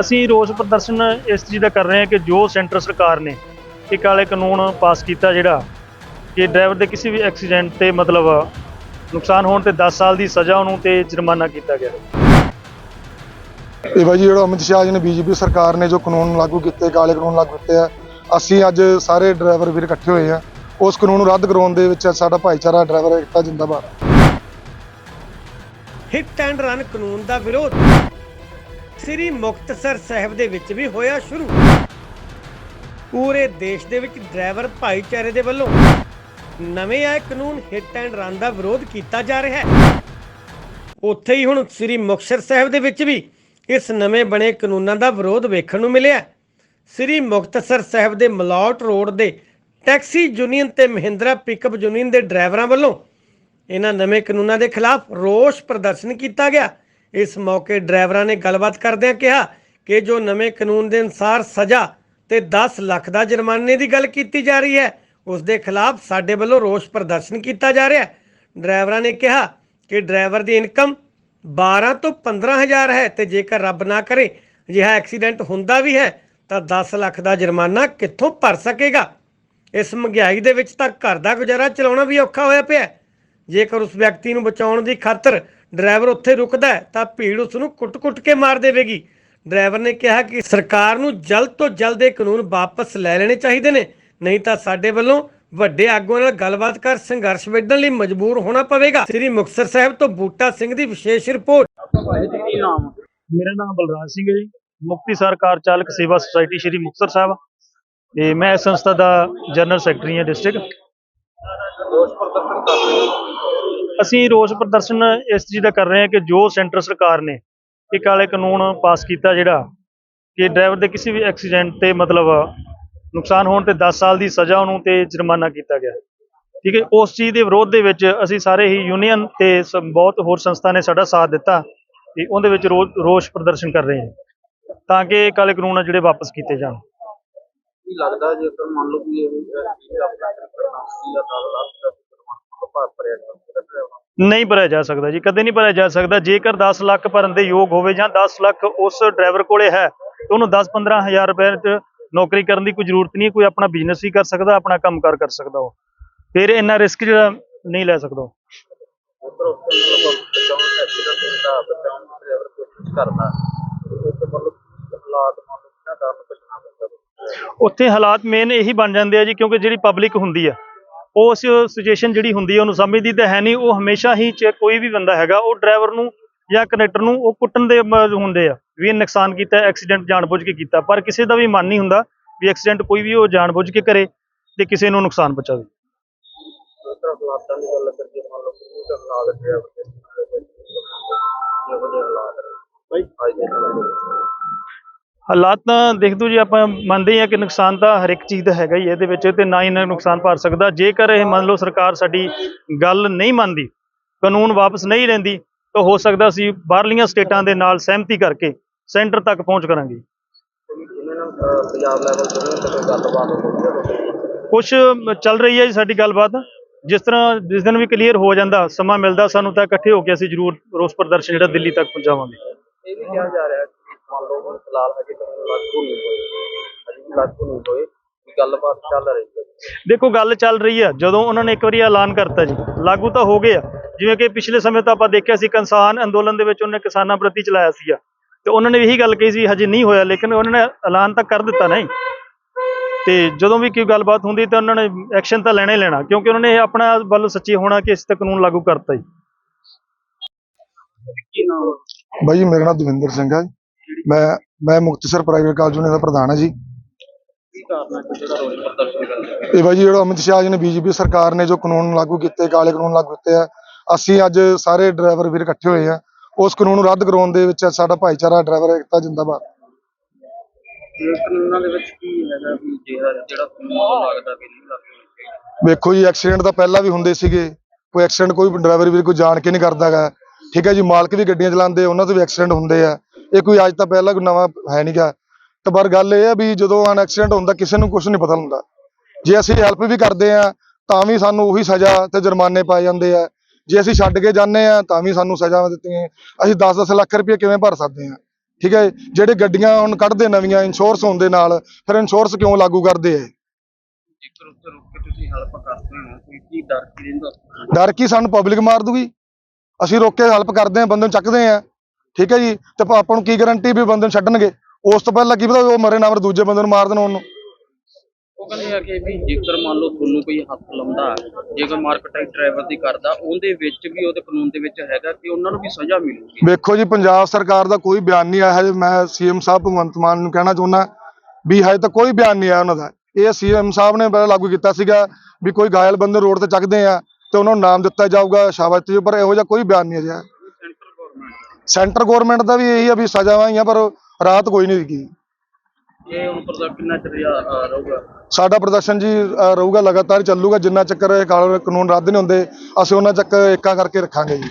ਅਸੀਂ ਰੋਸ ਪ੍ਰਦਰਸ਼ਨ ਇਸ ਚੀਜ਼ ਦਾ ਕਰ ਰਹੇ ਹਾਂ ਕਿ ਜੋ ਸੈਂਟਰ ਸਰਕਾਰ ਨੇ ਇਹ ਕਾਲੇ ਕਾਨੂੰਨ ਪਾਸ ਕੀਤਾ ਜਿਹੜਾ ਕਿ ਡਰਾਈਵਰ ਦੇ ਕਿਸੇ ਵੀ ਐਕਸੀਡੈਂਟ ਤੇ ਮਤਲਬ ਨੁਕਸਾਨ ਹੋਣ ਤੇ 10 ਸਾਲ ਦੀ ਸਜ਼ਾ ਉਹਨੂੰ ਤੇ ਜੁਰਮਾਨਾ ਕੀਤਾ ਗਿਆ। ਇਹ ਜੀ ਜਿਹੜਾ ਅਮਿਤ ਸ਼ਾਹ ਜੀ ਨੇ ਬੀਜੇਪੀ ਸਰਕਾਰ ਨੇ ਜੋ ਕਾਨੂੰਨ ਲਾਗੂ ਕੀਤੇ ਕਾਲੇ ਕਾਨੂੰਨ ਲਾਗੂ ਕੀਤੇ ਆ ਅਸੀਂ ਅੱਜ ਸਾਰੇ ਡਰਾਈਵਰ ਵੀਰ ਇਕੱਠੇ ਹੋਏ ਆ। ਉਸ ਕਾਨੂੰਨ ਨੂੰ ਰੱਦ ਕਰਾਉਣ ਦੇ ਵਿੱਚ ਸਾਡਾ ਭਾਈਚਾਰਾ ਡਰਾਈਵਰ ਏਕਤਾ ਜਿੰਦਾਬਾਦ। ਹਿੱਟ ਐਂਡ ਰਨ ਕਾਨੂੰਨ ਦਾ ਵਿਰੋਧ। ਸ੍ਰੀ ਮੁਕਤਸਰ ਸਾਹਿਬ ਦੇ ਵਿੱਚ ਵੀ ਹੋਇਆ ਸ਼ੁਰੂ। ਪੂਰੇ ਦੇਸ਼ ਦੇ ਵਿੱਚ ਡਰਾਈਵਰ ਭਾਈਚਾਰੇ ਦੇ ਵੱਲੋਂ ਨਵੇਂ ਆਏ ਕਾਨੂੰਨ ਹਿੱਟ ਐਂਡ ਰਨ ਦਾ ਵਿਰੋਧ ਕੀਤਾ ਜਾ ਰਿਹਾ ਹੈ। ਉੱਥੇ ਹੀ ਹੁਣ ਸ੍ਰੀ ਮੁਕਤਸਰ ਸਾਹਿਬ ਦੇ ਵਿੱਚ ਵੀ ਇਸ ਨਵੇਂ ਬਣੇ ਕਾਨੂੰਨਾਂ ਦਾ ਵਿਰੋਧ ਵੇਖਣ ਨੂੰ ਮਿਲਿਆ ਸ੍ਰੀ ਮੁਕਤਸਰ ਸਾਹਿਬ ਦੇ ਮਲੌਟ ਰੋਡ ਦੇ ਟੈਕਸੀ ਯੂਨੀਅਨ ਤੇ ਮਹਿੰਦਰਾ ਪਿਕਅਪ ਯੂਨੀਅਨ ਦੇ ਡਰਾਈਵਰਾਂ ਵੱਲੋਂ ਇਹਨਾਂ ਨਵੇਂ ਕਾਨੂੰਨਾਂ ਦੇ ਖਿਲਾਫ ਰੋਸ ਪ੍ਰਦਰਸ਼ਨ ਕੀਤਾ ਗਿਆ। ਇਸ ਮੌਕੇ ਡਰਾਈਵਰਾਂ ਨੇ ਗੱਲਬਾਤ ਕਰਦਿਆਂ ਕਿਹਾ ਕਿ ਜੋ ਨਵੇਂ ਕਾਨੂੰਨ ਦੇ ਅਨੁਸਾਰ ਸਜ਼ਾ ਤੇ 10 ਲੱਖ ਦਾ ਜੁਰਮਾਨੇ ਦੀ ਗੱਲ ਕੀਤੀ ਜਾ ਰਹੀ ਹੈ, ਉਸ ਦੇ ਖਿਲਾਫ ਸਾਡੇ ਵੱਲੋਂ ਰੋਸ ਪ੍ਰਦਰਸ਼ਨ ਕੀਤਾ ਜਾ ਰਿਹਾ ਹੈ। ਡਰਾਈਵਰਾਂ ਨੇ ਕਿਹਾ ਕਿ ਡਰਾਈਵਰ ਦੀ ਇਨਕਮ 12 ਤੋਂ 15000 ਹੈ ਤੇ ਜੇਕਰ ਰੱਬ ਨਾ ਕਰੇ, ਅਜਿਹਾ ਐਕਸੀਡੈਂਟ ਹੁੰਦਾ ਵੀ ਹੈ, ਤਾਂ 10 ਲੱਖ ਦਾ ਜੁਰਮਾਨਾ ਕਿੱਥੋਂ ਭਰ ਸਕੇਗਾ? ਇਸ ਮਹਿੰਗਾਈ ਦੇ ਵਿੱਚ ਤਾਂ ਘਰ ਦਾ ਗੁਜ਼ਾਰਾ ਚਲਾਉਣਾ ਵੀ ਔਖਾ ਹੋਇਆ ਪਿਆ ਜੇਕਰ ਉਸ ਵਿਅਕਤੀ ਨੂੰ ਬਚਾਉਣ ਦੀ ਖਾਤਰ ਡਰਾਈਵਰ ਉੱਥੇ ਰੁਕਦਾ ਹੈ, ਤਾਂ ਭੀੜ ਉਸ ਨੂੰ ਕੁੱਟ-ਕੁੱਟ ਕੇ ਮਾਰ ਦੇਵੇਗੀ। ਡਰਾਈਵਰ ਨੇ ਕਿਹਾ ਕਿ ਸਰਕਾਰ ਨੂੰ ਜਲਦ ਤੋਂ ਜਲਦ ਇਹ ਕਾਨੂੰਨ ਵਾਪਸ ਲੈ ਲੈਣੇ ਚਾਹੀਦੇ ਨੇ, ਨਹੀਂ ਤਾਂ ਸਾਡੇ ਵੱਲੋਂ ਵੱਡੇ ਆਗੂਆਂ ਨਾਲ ਗੱਲਬਾਤ ਕਰ ਸੰਘਰਸ਼ ਵਿੱਢਣ ਲਈ ਮਜਬੂਰ ਹੋਣਾ ਪਵੇਗਾ। ਸ੍ਰੀ ਮੁਕਤਸਰ ਸਾਹਿਬ ਤੋਂ ਬੂਟਾ ਸਿੰਘ ਦੀ ਵਿਸ਼ੇਸ਼ ਰਿਪੋਰਟ। ਮੇਰਾ ਨਾਮ ਬਲਰਾਜ ਸਿੰਘ ਹੈ ਜੀ। ਮੁਕਤੀ ਸਰਕਾਰ ਚਾਲਕ ਸੇਵਾ ਸੁਸਾਇਟੀ ਸ਼੍ਰੀ ਮੁਕਤਸਰ ਸਾਹਿਬ। ਤੇ ਮੈਂ ਇਸ ਸੰਸਥਾ ਦਾ ਜਨਰਲ ਸੈਕਟਰੀ ਹਾਂ, ਡਿਸਟ੍ਰਿਕਟ। ਅਸੀਂ ਰੋਸ ਪ੍ਰਦਰਸ਼ਨ ਇਸ ਚੀਜ਼ ਦਾ ਕਰ ਰਹੇ ਹਾਂ ਕਿ ਜੋ ਸੈਂਟਰ ਸਰਕਾਰ ਨੇ ਇਹ ਕਾਲੇ ਕਾਨੂੰਨ ਪਾਸ ਕੀਤਾ ਜਿਹੜਾ ਕਿ ਡਰਾਈਵਰ ਦੇ ਕਿਸੇ ਵੀ ਐਕਸੀਡੈਂਟ ਤੇ ਮਤਲਬ ਨੁਕਸਾਨ ਹੋਣ ਤੇ 10 ਸਾਲ ਦੀ ਸਜ਼ਾ ਉਹਨੂੰ ਤੇ ਜੁਰਮਾਨਾ ਕੀਤਾ ਗਿਆ। ਠੀਕ ਹੈ, ਉਸ ਚੀਜ਼ ਦੇ ਵਿਰੋਧ ਦੇ ਵਿੱਚ ਅਸੀਂ ਸਾਰੇ ਹੀ ਯੂਨੀਅਨ ਤੇ ਸ- ਬਹੁਤ ਹੋਰ ਸੰਸਥਾ ਨੇ ਸਾਡਾ ਸਾਥ ਦਿੱਤਾ ਤੇ ਉਹਦੇ ਵਿੱਚ ਰੋ- ਰੋਸ ਪ੍ਰਦਰਸ਼ਨ ਕਰ ਰਹੇ ਹਾਂ ਤਾਂ ਕਿ ਕਾਲੇ ਕਾਨੂੰਨ ਆ ਜਿਹੜੇ ਵਾਪਸ ਕੀਤੇ ਜਾਣ। ਕੀ ਲੱਗਦਾ ਜੇਕਰ ਮੰਨ ਲਓ ਕਿ ਇਹ ਆਪਣਾ ਕਰਨਾ ਸੀ ਜਾਂ ਤਾਂ ਭਾਰ ਭਰਿਆ ਜਾਂਦਾ ਨਹੀਂ ਭਰਿਆ ਜਾ ਸਕਦਾ ਜੀ, ਕਦੇ ਨਹੀਂ ਭਰਿਆ ਜਾ ਸਕਦਾ। ਜੇਕਰ 10 ਲੱਖ ਭਰਨ ਦੇ ਯੋਗ ਹੋਵੇ ਜਾਂ 10 ਲੱਖ ਉਸ ਡਰਾਈਵਰ ਕੋਲੇ ਹੈ, ਤੇ ਉਹਨੂੰ 10-15 ਰੁਪਏ ਚ ਨੌਕਰੀ ਕਰਨ ਦੀ ਕੋਈ ਜ਼ਰੂਰਤ ਨਹੀਂ ਕੋਈ ਆਪਣਾ ਬਿਜ਼ਨਸ ਹੀ ਕਰ ਸਕਦਾ, ਆਪਣਾ ਕੰਮਕਾਰ ਕਰ ਸਕਦਾ ਉਹ। ਫਿਰ ਇੰਨਾ ਰਿਸਕ ਜਿਹੜਾ ਨਹੀਂ ਲੈ ਸਕਦਾ ਉੱਥੇ ਹਾਲਾਤ ਉੱਥੇ ਹਾਲਾਤ ਮੇਨ ਇਹੀ ਬਣ ਜਾਂਦੇ ਆ ਜੀ, ਕਿਉਂਕਿ ਜਿਹੜੀ ਪਬਲਿਕ ਹੁੰਦੀ ਆ ਉਸ ਸਿਚੁਏਸ਼ਨ ਜਿਹੜੀ ਹੁੰਦੀ ਆ, ਉਹਨੂੰ ਸਮਝਦੀ ਤਾਂ ਹੈ ਨਹੀਂ। ਉਹ ਹਮੇਸ਼ਾ ਹੀ ਕੋਈ ਵੀ ਬੰਦਾ ਹੈਗਾ, ਉਹ ਡਰਾਈਵਰ ਨੂੰ ਜਾਂ ਕਨੈਕਟਰ ਨੂੰ ਉਹ ਕੁੱਟਣ ਦੇ ਹੁੰਦੇ ਆ, ਵੀ ਇਹ ਨੁਕਸਾਨ ਕੀਤਾ ਐਕਸੀਡੈਂਟ ਜਾਣਬੁੱਝ ਕੇ ਕੀਤਾ। ਪਰ ਕਿਸੇ ਦਾ ਵੀ ਮਨ ਨਹੀਂ ਹੁੰਦਾ ਵੀ ਐਕਸੀਡੈਂਟ ਕੋਈ ਵੀ ਉਹ ਜਾਣਬੁੱਝ ਕੇ ਕਰੇ ਤੇ ਕਿਸੇ ਨੂੰ ਨੁਕਸਾਨ ਪਹੁੰਚਾਵੇ। ਹਾਲਾਤ ਤਾਂ ਦੇਖ ਦੋ ਜੀ, ਆਪਾਂ ਮੰਨਦੇ ਹਾਂ ਕਿ ਨੁਕਸਾਨ ਤਾਂ ਹਰ ਇੱਕ ਚੀਜ਼ ਦਾ ਹੈਗਾ ਹੀ ਹੈ, ਇਹਦੇ ਵਿੱਚ ਤੇ ਨਾ ਹੀ ਨਾ ਨੁਕਸਾਨ ਭਰ ਸਕਦਾ। ਜੇਕਰ ਇਹ ਮੰਨ ਲਓ ਸਰਕਾਰ ਸਾਡੀ ਗੱਲ ਨਹੀਂ ਮੰਨਦੀ, ਕਾਨੂੰਨ ਵਾਪਸ ਨਹੀਂ ਲੈਂਦੀ, ਤਾਂ ਹੋ ਸਕਦਾ ਅਸੀਂ ਬਾਹਰਲੀਆਂ ਸਟੇਟਾਂ ਦੇ ਨਾਲ ਸਹਿਮਤੀ ਕਰਕੇ ਸੈਂਟਰ ਤੱਕ ਪਹੁੰਚ ਕਰਾਂਗੇ। ਇਹਨਾਂ ਪੰਜਾਬ ਲੈਵਲ ਤੇ ਗੱਲਬਾਤ ਕੁਝ ਚੱਲ ਰਹੀ ਹੈ ਜੀ ਸਾਡੀ ਗੱਲਬਾਤ। ਜਿਸ ਤਰ੍ਹਾਂ ਜਿਸ ਦਿਨ ਵੀ ਕਲੀਅਰ ਹੋ ਜਾਂਦਾ, ਸਮਾਂ ਮਿਲਦਾ ਸਾਨੂੰ, ਤਾਂ ਇਕੱਠੇ ਹੋ ਕੇ ਅਸੀਂ ਜ਼ਰੂਰ ਰੋਸ ਪ੍ਰਦਰਸ਼ਨ ਜਿਹੜਾ ਦਿੱਲੀ ਤੱਕ ਪਹੁੰਚਾਵਾਂਗੇ। ਇਹ ਵੀ ਕਿਹਾ ਜਾ ਰਿਹਾ ਮੰਨ ਲਓ ਹੁਣ ਫਿਲਹਾਲ ਹਜੇ ਤੱਕ ਲਾਗੂ ਨਹੀਂ ਹੋਏ ਹਜੇ ਵੀ ਲਾਗੂ ਨਹੀਂ ਹੋਏ ਵੀ ਗੱਲਬਾਤ ਚੱਲ ਰਹੀ ਹੈ। ਦੇਖੋ ਗੱਲ ਚੱਲ ਰਹੀ ਆ ਜਦੋਂ ਉਹਨਾਂ ਨੇ ਇੱਕ ਵਾਰੀ ਐਲਾਨ ਕਰਤਾ ਜੀ ਲਾਗੂ ਤਾਂ ਹੋ ਗਏ ਆ। ਜਿਵੇਂ ਕਿ ਪਿਛਲੇ ਸਮੇਂ ਤਾਂ ਆਪਾਂ ਦੇਖਿਆ ਸੀ ਕਿਸਾਨ ਅੰਦੋਲਨ ਦੇ ਵਿੱਚ ਉਹਨੇ ਕਿਸਾਨਾਂ ਪ੍ਰਤੀ ਚਲਾਇਆ ਸੀਗਾ। ਤੇ ਉਹਨਾਂ ਨੇ ਇਹੀ ਗੱਲ ਕਹੀ ਸੀ ਹਜੇ ਨਹੀਂ ਹੋਇਆ ਲੇਕਿਨ ਉਹਨਾਂ ਨੇ ਐਲਾਨ ਤਾਂ ਕਰ ਦਿੱਤਾ ਨਹੀਂ ਤੇ ਜਦੋਂ ਵੀ ਕੋਈ ਗੱਲਬਾਤ ਹੁੰਦੀ ਤਾਂ ਉਹਨਾਂ ਨੇ ਐਕਸ਼ਨ ਤਾਂ ਲੈਣਾ ਹੀ ਲੈਣਾ ਕਿਉਂਕਿ ਉਹਨਾਂ ਨੇ ਆਪਣਾ ਵੱਲ ਸੱਚੇ ਹੋਣਾ ਕਿ ਇਸ ਤੇ ਕਾਨੂੰਨ ਲਾਗੂ ਕਰਤਾ ਜੀ। ਬਾਈ ਮੇਰਾ ਨਾਮ ਦਵਿੰਦਰ ਸਿੰਘ ਹੈ ਮੈਂ ਮੈਂ ਮੁਕਤਸਰ ਪ੍ਰਾਈਵੇਟ ਕਾਲਜ ਯੂਨੀਅਨ ਦਾ ਪ੍ਰਧਾਨ ਹਾਂ ਜੀ। ਇਹ ਬਾਈ ਜੀ ਜਿਹੜਾ ਅਮਿਤ ਸ਼ਾਹ ਜੀ ਨੇ ਬੀਜੇਪੀ ਸਰਕਾਰ ਨੇ ਜੋ ਕਾਨੂੰਨ ਲਾਗੂ ਕੀਤੇ ਕਾਲੇ ਕਾਨੂੰਨ ਲਾਗੂ ਕੀਤੇ ਆ ਅਸੀਂ ਅੱਜ ਸਾਰੇ ਡਰਾਈਵਰ ਵੀਰ ਇਕੱਠੇ ਹੋਏ ਆ। ਉਸ ਕਾਨੂੰਨ ਨੂੰ ਰੱਦ ਕਰਾਉਣ ਦੇ ਵਿੱਚ ਸਾਡਾ ਭਾਈਚਾਰਾ ਡਰਾਈਵਰ ਏਕਤਾ ਜਿੰਦਾਬਾਦ। ਇਹ ਕਾਨੂੰਨਾਂ ਦੇ ਵਿੱਚ ਕੀ ਹੈਗਾ ਵੀ ਜਿਹੜਾ ਜਿਹੜਾ ਕਾਨੂੰਨ ਲੱਗਦਾ ਵੀ ਨਹੀਂ ਲੱਗਦਾ ਵੇਖੋ ਜੀ ਐਕਸੀਡੈਂਟ ਤਾਂ ਪਹਿਲਾਂ ਵੀ ਹੁੰਦੇ ਸੀਗੇ। ਕੋਈ ਐਕਸੀਡੈਂਟ ਕੋਈ ਡਰਾਈਵਰ ਵੀਰ ਕੋਈ ਜਾਣ ਕੇ ਨਹੀਂ ਕਰਦਾਗਾ ਠੀਕ ਹੈ ਜੀ ਮਾਲਕ ਵੀ ਗੱਡੀਆਂ ਚਲਾਉਂਦੇ ਉਹਨਾਂ ਤੋਂ ਵੀ ਐਕਸੀਡੈਂਟ ਹੁੰਦੇ ਆ। ਇਹ ਕੋਈ ਅੱਜ ਤਾਂ ਪਹਿਲਾਂ ਕੋਈ ਨਵਾਂ ਹੈ ਨਹੀਂਗਾ ਤੇ ਪਰ ਗੱਲ ਇਹ ਆ ਵੀ ਜਦੋਂ ਅਨ ਐਕਸੀਡੈਂਟ ਹੁੰਦਾ ਕਿਸੇ ਨੂੰ ਕੁਝ ਨਹੀਂ ਪਤਾ ਹੁੰਦਾ। ਜੇ ਅਸੀਂ ਹੈਲਪ ਵੀ ਕਰਦੇ ਆ ਤਾਂ ਵੀ ਸਾਨੂੰ ਉਹੀ ਸਜ਼ਾ ਤੇ ਜੁਰਮਾਨੇ ਪਾਏ ਜਾਂਦੇ ਆ। ਜੇ ਅਸੀਂ ਛੱਡ ਕੇ ਜਾਂਦੇ ਆ ਤਾਂ ਵੀ ਸਾਨੂੰ ਸਜ਼ਾ ਦਿੱਤੀਆਂ। ਅਸੀਂ 10-10 ਲੱਖ ਰੁਪਏ ਕਿਵੇਂ ਭਰ ਸਕਦੇ ਆ? ਠੀਕ ਹੈ ਜਿਹੜੇ ਗੱਡੀਆਂ ਹੁਣ ਕੱਢਦੇ ਨਵੀਆਂ ਇੰਸ਼ੋਰੈਂਸ ਹੋਣ ਦੇ ਨਾਲ ਫਿਰ ਇੰਸ਼ੋਰੈਂਸ ਕਿਉਂ ਲਾਗੂ ਕਰਦੇ ਆ? ਜੇਕਰ ਉੱਥੇ ਰੁਕ ਕੇ ਤੁਸੀਂ ਹੈਲਪ ਕਰਦੇ ਹੋ। ਕੋਈ ਕੀ ਡਰ ਕੀ ਰਹਿੰਦਾ? ਡਰ ਕੀ ਸਾਨੂੰ ਪਬਲਿਕ ਮਾਰ ਦੂਗੀ? ਅਸੀਂ ਰੋਕ ਕੇ ਹੈਲਪ ਕਰਦੇ ਆ ਬੰਦੇ ਨੂੰ ਚੱਕਦੇ ਆ। ਠੀਕ ਹੈ ਜੀ? ਤੇ ਆਪਾਂ ਨੂੰ ਕੀ ਗਾਰੰਟੀ ਵੀ ਬੰਦੇ ਨੂੰ ਛੱਡਣਗੇ? ਉਸ ਤੋਂ ਪਹਿਲਾਂ ਕੀ ਪਤਾ ਉਹ ਮਰੇ ਨਾ ਮਰੇ ਦੂਜੇ ਬੰਦੇ ਨੂੰ ਮਾਰ ਦੇਣ ਉਹਨੂੰ। ਉਹ ਕਹਿੰਦੇ ਆ ਕਿ ਵੀ ਜੇਕਰ ਮੰਨ ਲਓ ਤੁਹਾਨੂੰ ਕੋਈ ਹੱਥ ਲਾਉਂਦਾ ਜੇਕਰ ਮਾਰਕੀਟਾਈ ਡਰਾਈਵਰ ਦੀ ਕਰਦਾ ਉਹਦੇ ਵਿੱਚ ਵੀ ਉਹਦੇ ਕਾਨੂੰਨ ਦੇ ਵਿੱਚ ਹੈਗਾ ਕਿ ਉਹਨਾਂ ਨੂੰ ਵੀ ਸਜ਼ਾ ਮਿਲੂਗੀ। ਵੇਖੋ ਜੀ ਪੰਜਾਬ ਸਰਕਾਰ ਦਾ ਕੋਈ ਬਿਆਨ ਨਹੀਂ ਆਇਆ ਹਜੇ। ਮੈਂ ਸੀਐਮ ਸਾਹਿਬ ਭਗਵੰਤ ਮਾਨ ਨੂੰ ਕਹਿਣਾ ਚਾਹੁੰਦਾ ਵੀ ਹਜੇ ਤੱਕ ਕੋਈ ਬਿਆਨ ਨਹੀਂ ਆਇਆ ਉਹਨਾਂ ਦਾ। ਇਹ ਸੀਐਮ ਸਾਹਿਬ ਨੇ ਪਹਿਲਾਂ ਲਾਗੂ ਕੀਤਾ ਸੀਗਾ ਵੀ ਕੋਈ ਘਾਇਲ ਬੰਦੇ ਰੋਡ ਤੇ ਚੱਕਦੇ ਆ ਤੇ ਉਹਨਾਂ ਨੂੰ ਨਾਮ ਦਿੱਤਾ ਜਾਊਗਾ ਸ਼ਾਬਾਸ਼ ਤੇ ਪਰ ਇਹੋ ਜਿਹਾ ਕੋਈ ਬਿਆਨ ਨਹੀਂ ਗਵਰਨਮੈਂਟ ਸੈਂਟਰ ਗਵਰਨਮੈਂਟ ਦਾ ਵੀ ਇਹੀ ਆ ਵੀ ਸਜ਼ਾਵਾਂ ਹੀ ਆ ਪਰ ਰਾਹਤ ਕੋਈ ਨਹੀਂ ਦਿੱਤੀ ਇਹ ਹੁਣ ਪਰ ਕਿੰਨਾ ਚਿਰ ਰਿਹਾ- ਅਹ ਰਹੂਗਾ? ਸਾਡਾ ਪ੍ਰਦਰਸ਼ਨ ਜੀ ਅਹ ਰਹੂਗਾ ਲਗਾਤਾਰ ਚੱਲੂਗਾ ਜਿੰਨਾ ਚੱਕਰ ਇਹ ਕਾਨੂੰਨ ਰੱਦ ਨਹੀਂ ਹੁੰਦੇ ਅਸੀਂ ਉਹਨਾਂ ਚੱਕ ਏਕਾ ਕਰਕੇ ਰੱਖਾਂਗੇ ਜੀ।